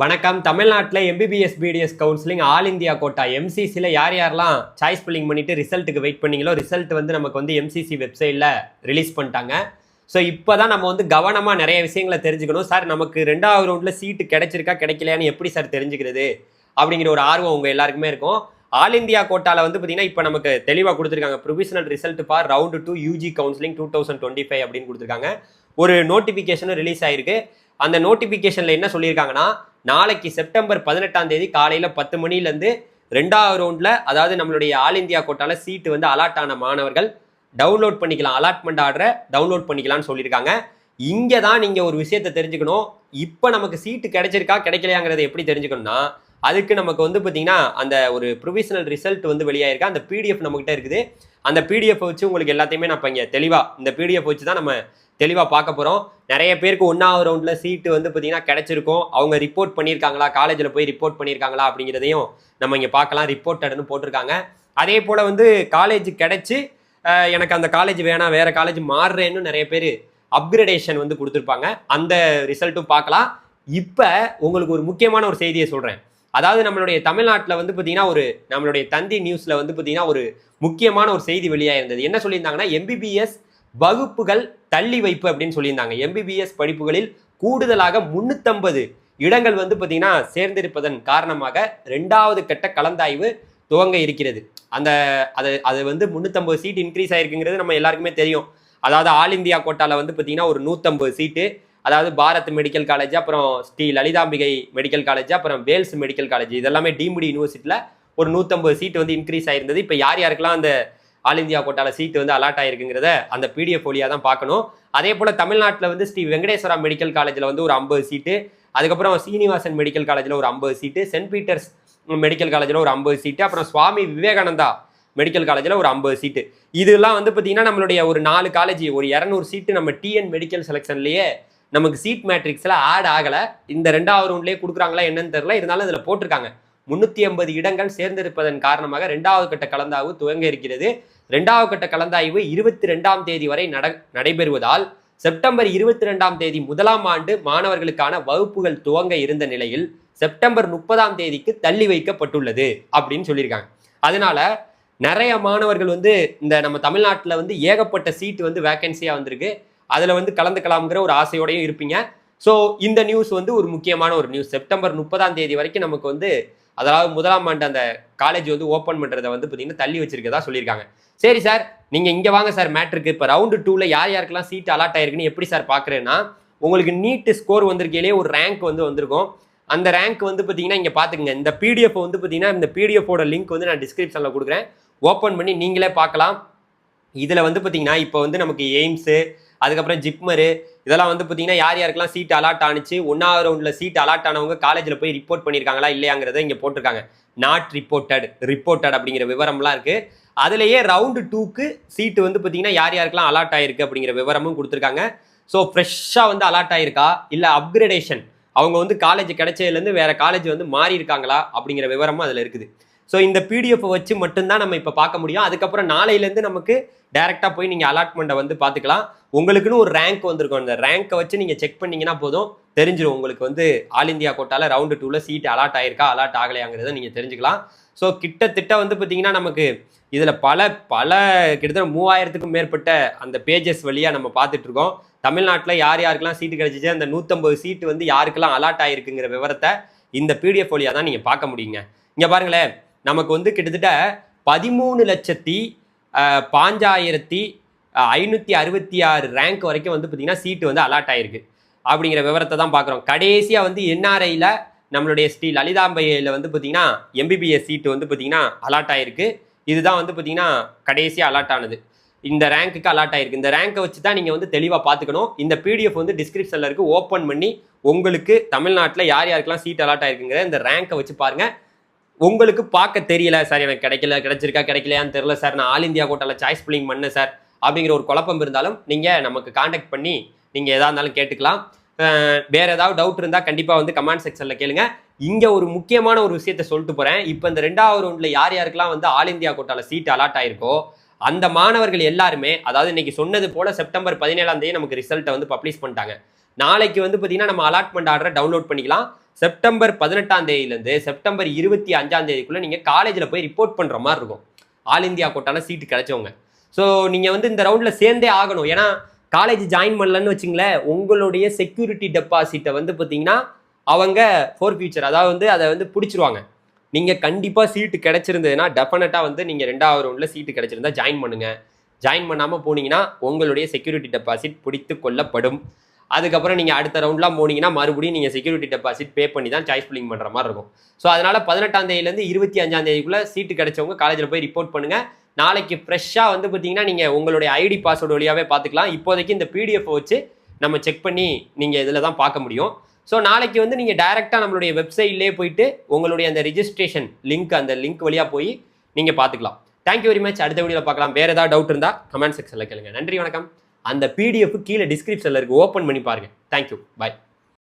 வணக்கம். தமிழ்நாட்டில் MBBS BDS counselling all India quota. எம்சிசியில் யார் யாரெல்லாம் சாய்ஸ் ஃபில்லிங் பண்ணிவிட்டு ரிசல்ட்டுக்கு வெயிட் பண்ணீங்களோ ரிசல்ட் வந்து நமக்கு வந்து எம்சிசி வெப்சைட்டில் ரிலீஸ் பண்ணிட்டாங்க. ஸோ இப்போ தான் நம்ம வந்து கவனமாக நிறைய விஷயங்களை தெரிஞ்சுக்கணும். சார் நமக்கு ரெண்டாவது ரவுண்டில் சீட்டு கிடைச்சிருக்கா கிடைக்கலையான்னு எப்படி சார் தெரிஞ்சுக்கிறது? அப்படிங்கிற ஒரு ஆர்வம் உங்கள் எல்லாருக்குமே இருக்கும். ஆல் இந்தியா கோட்டாவில் வந்து பார்த்தீங்கன்னா இப்போ நமக்கு தெளிவாக கொடுத்துருக்காங்க. Provisional result for round two UG counselling two thousand twenty five அப்படின்னு கொடுத்துருக்காங்க. ஒரு நோட்டிஃபிகேஷனும் ரிலீஸ் ஆயிருக்கு. அந்த நோட்டிஃபிகேஷனில் என்ன சொல்லியிருக்காங்கன்னா நாளைக்கு செப்டம்பர் பதினெட்டாம் தேதி காலையில் பத்து மணிலேருந்து ரெண்டாவது ரவுண்டில் அதாவது நம்மளுடைய ஆல் இந்தியா கோட்டாவில் சீட்டு வந்து அலாட் ஆன மாணவர்கள் டவுன்லோட் பண்ணிக்கலாம். அலாட்மெண்ட் ஆர்டரை டவுன்லோட் பண்ணிக்கலாம்னு சொல்லியிருக்காங்க. இங்கே தான் நீங்கள் ஒரு விஷயத்தை தெரிஞ்சுக்கணும். இப்போ நமக்கு சீட்டு கிடைச்சிருக்கா கிடைக்கலையாங்கிறத எப்படி தெரிஞ்சுக்கணும்னா அதுக்கு நமக்கு வந்து பார்த்தீங்கன்னா அந்த ஒரு ப்ரொவிஷனல் ரிசல்ட் வந்து வெளியாயிருக்கு. அந்த பிடிஎஃப் நம்மகிட்ட இருக்குது. அந்த பிடிஎஃப் வச்சு உங்களுக்கு எல்லாத்தையுமே நான் இப்போ இங்கே தெளிவாக இந்த பிடிஎஃப் வச்சு தான் நம்ம தெளிவாக பார்க்க போகிறோம் நிறைய பேருக்கு ஒன்றாவது ரவுண்டில் சீட்டு வந்து பார்த்தீங்கன்னா கிடைச்சிருக்கும். அவங்க ரிப்போர்ட் பண்ணியிருக்காங்களா? காலேஜில் போய் ரிப்போர்ட் பண்ணியிருக்காங்களா? அப்படிங்கிறதையும் நம்ம இங்கே பார்க்கலாம். ரிப்போர்ட்டட்னு போட்டிருக்காங்க. அதே போல் வந்து காலேஜ் கிடைச்சி எனக்கு அந்த காலேஜ் வேணாம் வேறு காலேஜ் மாறுறேன்னு நிறைய பேர் அப்கிரேடேஷன் வந்து கொடுத்துருப்பாங்க. அந்த ரிசல்ட்டும் பார்க்கலாம். இப்போ உங்களுக்கு ஒரு முக்கியமான ஒரு செய்தியை சொல்கிறேன் அதாவது நம்மளுடைய தமிழ்நாட்டில் வந்து பார்த்தீங்கன்னா ஒரு நம்மளுடைய தந்தி நியூஸில் வந்து பார்த்தீங்கன்னா ஒரு முக்கியமான ஒரு செய்தி வெளியாயிருந்தது. என்ன சொல்லியிருந்தாங்கன்னா எம்பிபிஎஸ் வகுப்புகள் தள்ளி வைப்பு அப்படின்னு சொல்லியிருந்தாங்க. எம்பிபிஎஸ் படிப்புகளில் கூடுதலாக முன்னூத்தம்பது இடங்கள் வந்து பார்த்தீங்கன்னா சேர்ந்திருப்பதன் காரணமாக ரெண்டாவது கட்ட கலந்தாய்வு துவங்க இருக்கிறது. அந்த அது அது வந்து முந்நூற்றம்பது சீட் இன்க்ரீஸ் ஆயிருக்குங்கிறது நம்ம எல்லாருக்குமே தெரியும். அதாவது ஆல் இந்தியா கோட்டாவில் வந்து பார்த்தீங்கன்னா ஒரு நூற்றம்பது சீட்டு அதாவது பாரத் மெடிக்கல் காலேஜ் அப்புறம் ஸ்ரீ லலிதாம்பிகை மெடிக்கல் காலேஜ் அப்புறம் வேல்ஸ் மெடிக்கல் காலேஜ் இதெல்லாமே டீம்டு யூனிவர்சிட்டியில் ஒரு நூற்றம்பது சீட் வந்து இன்க்ரீஸ் ஆயிருந்தது. இப்போ யார் யாருக்கெல்லாம் அந்த ஆல் இந்தியா கோட்டால சீட் வந்து அலாட் ஆயிருக்குங்கிறத அந்த பிடிஎஃப் வழியாக தான் பார்க்கணும். அதே போல் தமிழ்நாட்டில் வந்து ஸ்ரீ வெங்கடேஸ்வரா மெடிக்கல் காலேஜில் வந்து ஒரு ஐம்பது சீட்டு அதுக்கப்புறம் சீனிவாசன் மெடிக்கல் காலேஜில் ஒரு ஐம்பது சீட்டு சென்ட் பீட்டர்ஸ் மெடிக்கல் காலேஜில் ஒரு ஐம்பது சீட்டு அப்புறம் சுவாமி விவேகானந்தா மெடிக்கல் காலேஜில் ஒரு ஐம்பது சீட்டு இதெல்லாம் வந்து பார்த்தீங்கன்னா நம்மளுடைய ஒரு நாலு காலேஜ் ஒரு இரநூறு சீட்டு நம்ம டிஎன் மெடிக்கல் செலெக்ஷன்லேயே நமக்கு சீட் மேட்ரிக்ஸில் ஆட் ஆகலை. இந்த ரெண்டாவது ரவுண்ட்லேயே கொடுக்குறாங்களா என்னன்னு தெரில இருந்தாலும் இதில் போட்டிருக்காங்க. முன்னூற்றி ஐம்பது இடங்கள் சேர்ந்திருப்பதன் காரணமாக ரெண்டாவது கட்ட கலந்தாய்வு துவங்க இருக்கிறது. ரெண்டாவது கட்ட கலந்தாய்வு இருபத்தி ரெண்டாம் தேதி வரை நட நடைபெறுவதால் செப்டம்பர் இருபத்தி ரெண்டாம் தேதி முதலாம் ஆண்டு மாணவர்களுக்கான வகுப்புகள் துவங்க இருந்த நிலையில் செப்டம்பர் முப்பதாம் தேதிக்கு தள்ளி வைக்கப்பட்டுள்ளது அப்படின்னு சொல்லியிருக்காங்க. அதனால நிறைய மாணவர்கள் வந்து இந்த நம்ம தமிழ்நாட்டில் வந்து ஏகப்பட்ட சீட்டு வந்து வேகன்சியாக வந்திருக்கு. அதில் வந்து கலந்துக்கலாம்ங்கிற ஒரு ஆசையோடையும் இருப்பீங்க. ஸோ இந்த நியூஸ் வந்து ஒரு முக்கியமான ஒரு நியூஸ் செப்டம்பர் முப்பதாம் தேதி வரைக்கும் நமக்கு வந்து அதாவது முதலாம் ஆண்டு அந்த காலேஜ் வந்து ஓப்பன் பண்ணுறதை வந்து பார்த்தீங்கன்னா தள்ளி வச்சிருக்கதா சொல்லியிருக்காங்க. சரி சார் நீங்கள் இங்கே வாங்க சார் மேட்ருக்கு இப்போ ரவுண்டு டூவில் யார் யாருக்கெல்லாம் சீட் அலாட் ஆயிருக்குன்னு எப்படி சார் பார்க்குறேன்னா உங்களுக்கு நீட்டு ஸ்கோர் வந்திருக்கையிலே ஒரு ரேங்க் வந்து வந்திருக்கும். அந்த ரேங்க் வந்து பார்த்தீங்கன்னா இங்கே பார்த்துக்குங்க இந்த பிடிஎஃப் வந்து பார்த்தீங்கன்னா இந்த பிடிஎஃபோட லிங்க் வந்து நான் டிஸ்கிரிப்ஷனில் கொடுக்குறேன். ஓப்பன் பண்ணி நீங்களே பார்க்கலாம். இதில் வந்து பார்த்தீங்கன்னா இப்போ வந்து நமக்கு எய்ம்ஸு அதுக்கப்புறம் ஜிப்மரு இதெல்லாம் வந்து பார்த்தீங்கன்னா யார் யாருக்கெல்லாம் சீட் அலாட் ஆனிச்சு ஒன்றாவது ரவுண்டில் சீட் அலாட் ஆனவங்க காலேஜில் போய் ரிப்போர்ட் பண்ணியிருக்காங்களா இல்லையாங்கிறத இங்கே போட்டிருக்காங்க. நாட் ரிப்போர்ட்டட் ரிப்போர்ட்டட் அப்படிங்கிற விவரம்லாம் இருக்குது அதுலேயே ரவுண்டு டூக்கு சீட்டு வந்து பார்த்தீங்கன்னா யார் யாருக்கெல்லாம் அலாட் ஆயிருக்கு அப்படிங்கிற விவரமும் கொடுத்துருக்காங்க. ஸோ ஃப்ரெஷ்ஷாக வந்து அலாட் ஆயிருக்கா? இல்லை அப்கிரேடேஷன் அவங்க வந்து காலேஜ் கிடைச்சதுலேருந்து வேறு காலேஜ் வந்து மாறி இருக்காங்களா அப்படிங்கிற விவரமும் அதில் இருக்குது. ஸோ இந்த பிடிஎஃப் வச்சு மட்டும்தான் நம்ம இப்போ பார்க்க முடியும். அதுக்கப்புறம் நாளையிலேருந்து நமக்கு டேரெக்டாக போய் நீங்கள் அலாட்மெண்ட்டை வந்து பார்த்துக்கலாம். உங்களுக்குன்னு ஒரு ரேங்க் வந்திருக்கும். அந்த ரேங்க்கை வச்சு நீங்கள் செக் பண்ணிங்கன்னா போதும். தெரிஞ்சிடும் உங்களுக்கு வந்து ஆல் இந்தியா கோட்டால ரவுண்டு டூவில் சீட் அலாட் ஆயிருக்கா அலாட் ஆகலையாங்கிறத நீங்கள் தெரிஞ்சுக்கலாம். ஸோ கிட்டத்தட்ட வந்து பார்த்தீங்கன்னா நமக்கு இதில் பல பல கிட்டத்தட்ட மூவாயிரத்துக்கும் மேற்பட்ட அந்த பேஜஸ் வழியாக நம்ம பார்த்துட்ருக்கோம் தமிழ்நாட்டில் யார் யாருக்கெல்லாம் சீட்டு கிடச்சிச்சு அந்த நூற்றம்பது சீட்டு வந்து யாருக்கெல்லாம் அலாட் ஆகிருக்குங்கிற விவரத்தை இந்த பிடிஎஃப் வழியாக தான் நீங்கள் பார்க்க முடியுங்க. இங்கே பாருங்களேன். நமக்கு வந்து கிட்டத்தட்ட பதிமூணு லட்சத்தி பாஞ்சாயிரத்தி ஐநூற்றி அறுபத்தி ஆறு ரேங்க் வரைக்கும் வந்து பார்த்தீங்கன்னா சீட்டு வந்து அலாட் ஆயிருக்கு. அப்படிங்கிற விவரத்தை தான் பார்க்குறோம் கடைசியாக வந்து என்ஆர்ஐயில் நம்மளுடைய ஸ்ரீ லலிதாம்பையில் வந்து பார்த்தீங்கன்னா எம்பிபிஎஸ் சீட்டு வந்து பார்த்தீங்கன்னா அலாட் ஆயிருக்கு. இதுதான் வந்து பார்த்தீங்கன்னா கடைசியாக அலாட் ஆனது. இந்த ரேங்க்குக்கு அலாட் ஆயிருக்கு. இந்த ரேங்கை வச்சு தான் நீங்கள் வந்து தெளிவாக பார்த்துக்கணும் இந்த பிடிஎஃப் வந்து டிஸ்கிரிப்ஷனில் இருக்குது ஓப்பன் பண்ணி உங்களுக்கு தமிழ்நாட்டில் யார் யாருக்கெல்லாம் சீட் அலாட் ஆயிருக்குங்கிற இந்த ரேங்கை வச்சு பாருங்கள் உங்களுக்கு பார்க்க தெரியல சார் எனக்கு கிடைக்கல கிடைச்சிருக்கா கிடைக்கலையான்னு தெரியல சார். நான் ஆல் இந்தியா கோட்டாவில் சாய்ஸ் பில்லிங் பண்ணேன் சார் அப்படிங்கிற ஒரு குழப்பம் இருந்தாலும் நீங்கள் நமக்கு காண்டாக்ட் பண்ணி நீங்கள் எதா இருந்தாலும் கேட்டுக்கலாம். வேறு வேற ஏதாவது டவுட் இருந்தால் கண்டிப்பாக வந்து கமெண்ட் செக்ஷனில் கேளுங்க. இங்கே ஒரு முக்கியமான ஒரு விஷயத்த சொல்லிட்டு போகிறேன் இப்போ இந்த ரெண்டாவது ரவுண்டில் யார் யாருக்கெல்லாம் வந்து ஆல் இந்தியா கோட்டாவில் சீட் அலாட் ஆயிருக்கோ அந்த மாணவர்கள் எல்லாருமே அதாவது இன்னைக்கு சொன்னது போல செப்டம்பர் பதினேழாம் தேதி நமக்கு ரிசல்ட்டை வந்து பப்ளிஷ் பண்ணிட்டாங்க. நாளைக்கு வந்து பார்த்தீங்கன்னா நம்ம அலாட்மெண்ட் ஆர்டரை டவுன்லோட் பண்ணிக்கலாம். செப்டம்பர் பதினெட்டாம் தேதியிலேருந்து செப்டம்பர் இருபத்தி அஞ்சாம் தேதிக்குள்ளே நீங்கள் காலேஜில் போய் ரிப்போர்ட் பண்ணுற மாதிரி இருக்கும். ஆல் இந்தியா கோட்டால சீட்டு கிடைச்சவங்க. ஸோ நீங்கள் வந்து இந்த ரவுண்டில் சேர்ந்தே ஆகணும். ஏன்னா காலேஜ் ஜாயின் பண்ணலன்னு வச்சுங்களேன் உங்களுடைய செக்யூரிட்டி டெபாசிட்டை வந்து பார்த்தீங்கன்னா அவங்க ஃபோர் ஃபியூச்சர் அதாவது வந்து அதை வந்து பிடிச்சிருவாங்க. நீங்கள் கண்டிப்பாக சீட்டு கிடைச்சிருந்ததுன்னா டெஃபினட்டாக வந்து நீங்கள் ரெண்டாவது ரவுண்டில் சீட்டு கிடைச்சிருந்தா ஜாயின் பண்ணுங்கள் ஜாயின் பண்ணாமல் போனீங்கன்னா உங்களுடைய செக்யூரிட்டி டெபாசிட் பிடித்து கொள்ளப்படும். அதுக்கப்புறம் நீங்கள் அடுத்த ரவுண்ட்லாம் போனீங்கன்னா மறுபடியும் நீங்கள் செக்யூரிட்டி டெபாசிட் பே பண்ணி தான் சாய்ஸ் ஃபில்லிங் பண்ணுற மாதிரி இருக்கும். ஸோ அதனால் பதினெட்டாம் தேதியிலேருந்து இருபத்தி அஞ்சாம் தேதிக்குள்ளே சீட்டு கிடைச்சவங்க காலேஜில் போய் ரிப்போர்ட் பண்ணுங்கள் நாளைக்கு ஃப்ரெஷ்ஷாக வந்து பார்த்தீங்கன்னா நீங்கள் உங்களுடைய ஐடி பாஸ்வேர்டு வழியாகவே பார்த்துக்கலாம் இப்போதைக்கு இந்த பிடிஎஃப் வச்சு நம்ம செக் பண்ணி நீங்கள் இதில் தான் பார்க்க முடியும். ஸோ நாளைக்கு வந்து நீங்கள் டைரெக்டாக நம்மளுடைய வெப்சைட்லேயே போயிட்டு உங்களுடைய அந்த ரிஜிஸ்ட்ரேஷன் லிங்க் அந்த லிங்க் வழியாக போய் நீங்கள் பார்த்துக்கலாம் தேங்க்யூ வெரி மச் அடுத்த வீடியோவில் பார்க்கலாம் வேறு ஏதாவது டவுட் இருந்தால் கமெண்ட் செக்ஷனில் கேளுங்க. நன்றி வணக்கம். அந்த பிடிஎஃப் கீழே டிஸ்கிரிப்ஷனில் இருக்குது ஓப்பன் பண்ணி பாருங்கள் தேங்க்யூ பாய்